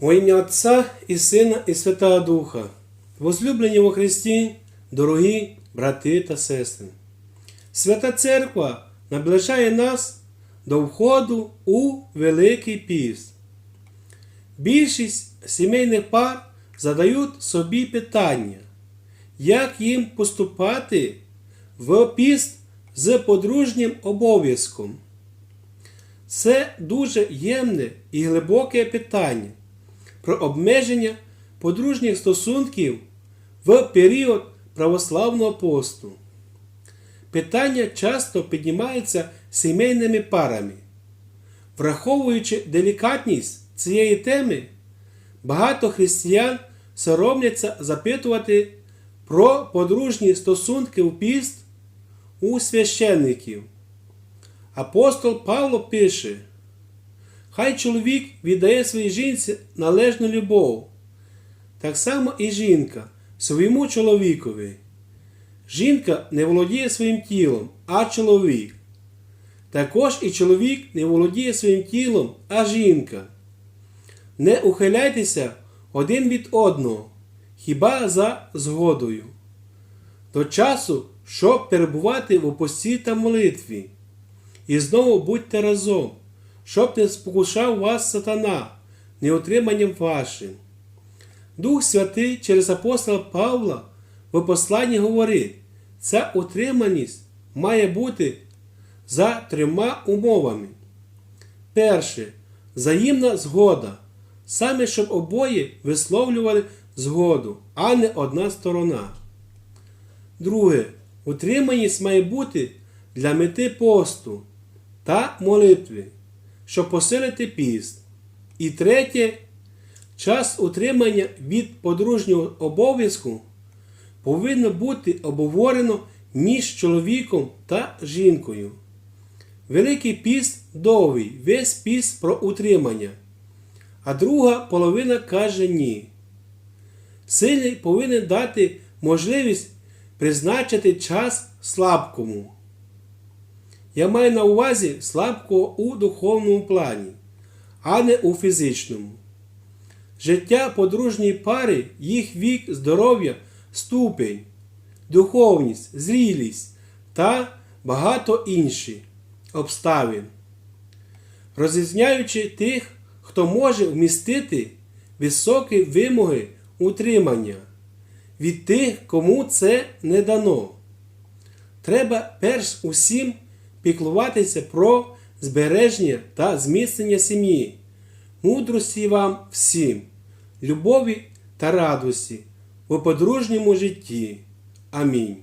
Во ім'я Отця і Сина, і Святого Духа, возлюблені во Христі, дорогі брати та сестри. Свята Церква наближає нас до входу у Великий Піст. Більшість сімейних пар задають собі питання, як їм поступати в піст з подружнім обов'язком. Це дуже ємне і глибоке питання про обмеження подружніх стосунків в період православного посту. Питання часто піднімається сімейними парами. Враховуючи делікатність цієї теми, багато християн соромляться запитувати про подружні стосунки в піст у священників. Апостол Павло пише: Хай чоловік віддає своїй жінці належну любов, так само і жінка своєму чоловікові. Жінка не володіє своїм тілом, а чоловік. Також і чоловік не володіє своїм тілом, а жінка. Не ухиляйтеся один від одного, хіба за згодою. До часу, щоб перебувати в пості та молитві. І знову будьте разом, щоб не спокушав вас сатана, неотриманням вашим. Дух Святий через апостола Павла в посланні говорить, ця утриманість має бути за трьома умовами. Перше, взаємна згода, саме щоб обоє висловлювали згоду, а не одна сторона. Друге, утриманість має бути для мети посту та молитви, щоб посилити піст. І третє, час утримання від подружнього обов'язку повинно бути обговорено між чоловіком та жінкою. Великий піст довгий, весь піст про утримання, а друга половина каже ні. Сильний повинен дати можливість призначити час слабкому. Я маю на увазі слабкого у духовному плані, а не у фізичному. Життя подружньої пари, їх вік, здоров'я, ступень, духовність, зрілість та багато інші обставин. Розрізняючи тих, хто може вмістити високі вимоги утримання від тих, кому це не дано. Треба перш усім піклуватися про збереження та зміцнення сім'ї, мудрості вам всім, любові та радості у подружньому житті. Амінь.